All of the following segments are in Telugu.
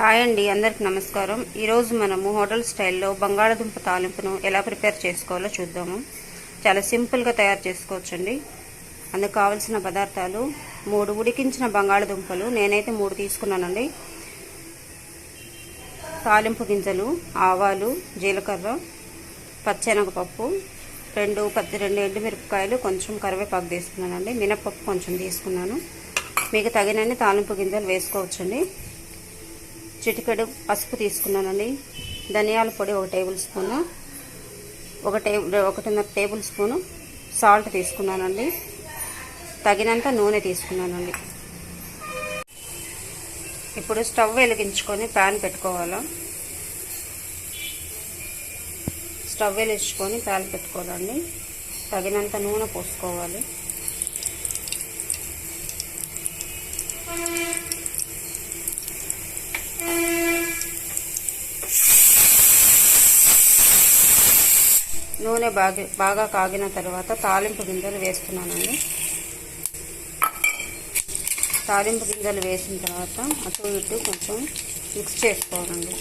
హాయ్ అండి అందరికి నమస్కారం. ఈరోజు మనము హోటల్ స్టైల్లో బంగాళదుంప తాలింపును ఎలా ప్రిపేర్ చేసుకోవాలో చూద్దాము. చాలా సింపుల్గా తయారు చేసుకోవచ్చండి. అందుకు కావలసిన పదార్థాలు మూడు ఉడికించిన బంగాళదుంపలు నేనైతే మూడు తీసుకున్నానండి. తాలింపు గింజలు ఆవాలు జీలకర్ర పచ్చెనగపప్పు రెండు పత్తి రెండు ఎండుమిరపకాయలు కొంచెం కరివేపాకు తీసుకున్నానండి. మినపప్పు కొంచెం తీసుకున్నాను. మీకు తగినన్ని తాలింపు గింజలు వేసుకోవచ్చండి. చిటికెడు పసుపు తీసుకున్నానండి. ధనియాల పొడి ఒక టేబుల్ స్పూను ఒక టేబుల్ ఒకటిన్నర టేబుల్ స్పూను సాల్ట్ తీసుకున్నానండి. తగినంత నూనె తీసుకున్నానండి. ఇప్పుడు స్టవ్ వెలిగించుకొని ప్యాన్ పెట్టుకోవాలి? స్టవ్ వెలిగించుకొని ప్యాన్ పెట్టుకోవాలండి. తగినంత నూనె పోసుకోవాలి. నూనె బాగా బాగా కాగిన తర్వాత తాలింపు గింజలు వేస్తున్నానండి. తాలింపు గింజలు వేసిన తర్వాత అటు ఇటు కొంచెం మిక్స్ చేసుకోవాలండి.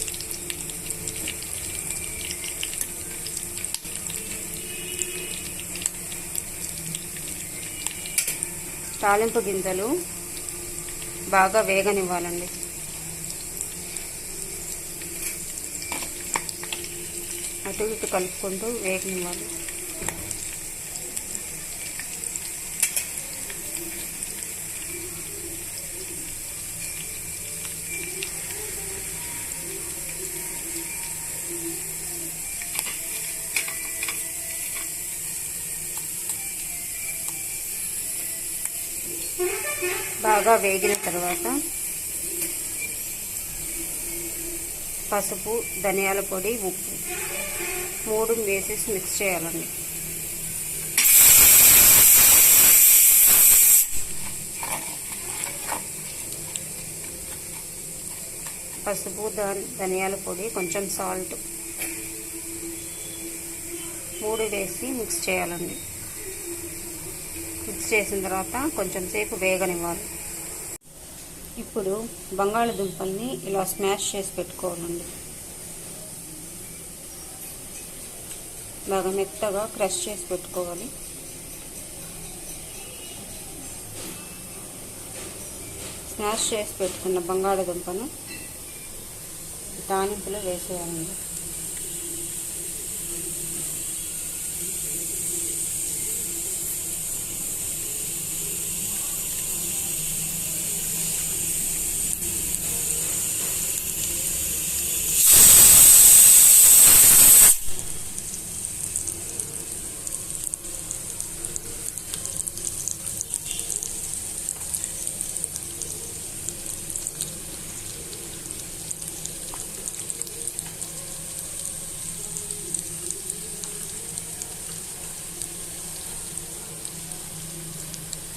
తాలింపు గింజలు బాగా వేగనివ్వాలండి. అటు ఇటు కలుపుకుంటూ వేగనివ్వాలి. బాగా వేగిన తర్వాత పసుపు ధనియాల పొడి ఉప్పు. మూడు వేసేసి మిక్స్ చేయాలండి. పసుపు ధనియాల పొడి కొంచెం సాల్ట్. మూడు వేసి మిక్స్ చేయాలండి. మిక్స్ చేసిన తర్వాత కొంచెం సేపు వేగనివ్వాలి. ఇప్పుడు బంగాళదుంపల్ని ఇలా స్మాష్ చేసి పెట్టుకోవాలండి. బాగా మెత్తగా క్రష్ చేసి పెట్టుకోవాలి. స్మాష్ చేసి పెట్టుకున్న బంగాళాదుంపను తానింపులో వేసేయాలండి.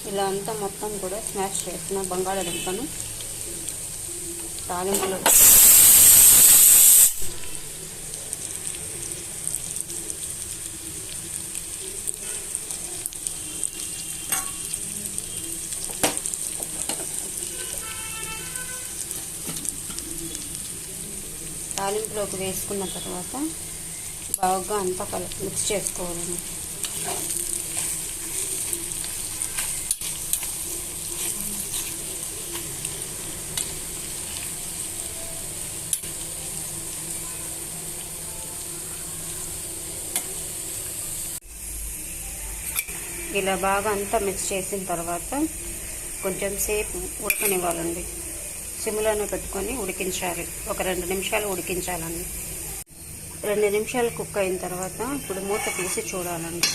ఇలా అంతా మొత్తం కూడా స్మాష్ చేసిన బంగాళదుంపను. తాలింపులో. తాలింపులోకి వేసుకున్న తర్వాత బాగా అంతా కలిపి మిక్స్ చేసుకోవాలండి ఇలా బాగా అంతా మిక్స్ చేసిన తర్వాత కొంచెం సేపు ఉడకనివ్వాలండి. సిమ్లోనే పెట్టుకొని ఉడికించాలి. ఒక రెండు నిమిషాలు ఉడికించాలండి. రెండు నిమిషాలు కుక్ అయిన తర్వాత ఇప్పుడు మూత తీసి చూడాలండి.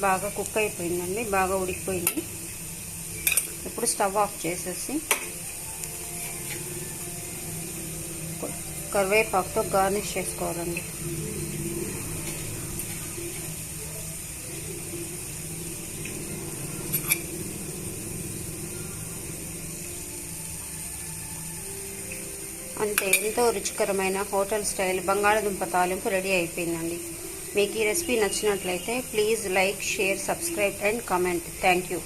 బాగా కుక్ అయిపోయిందండి. బాగా ఉడికిపోయింది. ఇప్పుడు స్టవ్ ఆఫ్ చేసేసి కరివేపాకుతో గార్నిష్ చేసుకోవాలండి. అంతే ఎంతో రుచికరమైన హోటల్ స్టైల్ బంగాళదుంప తాలింపు రెడీ అయిపోయిందండి. మీకు ఈ రెసిపీ నచ్చినట్లయితే please like share subscribe and comment. Thank you.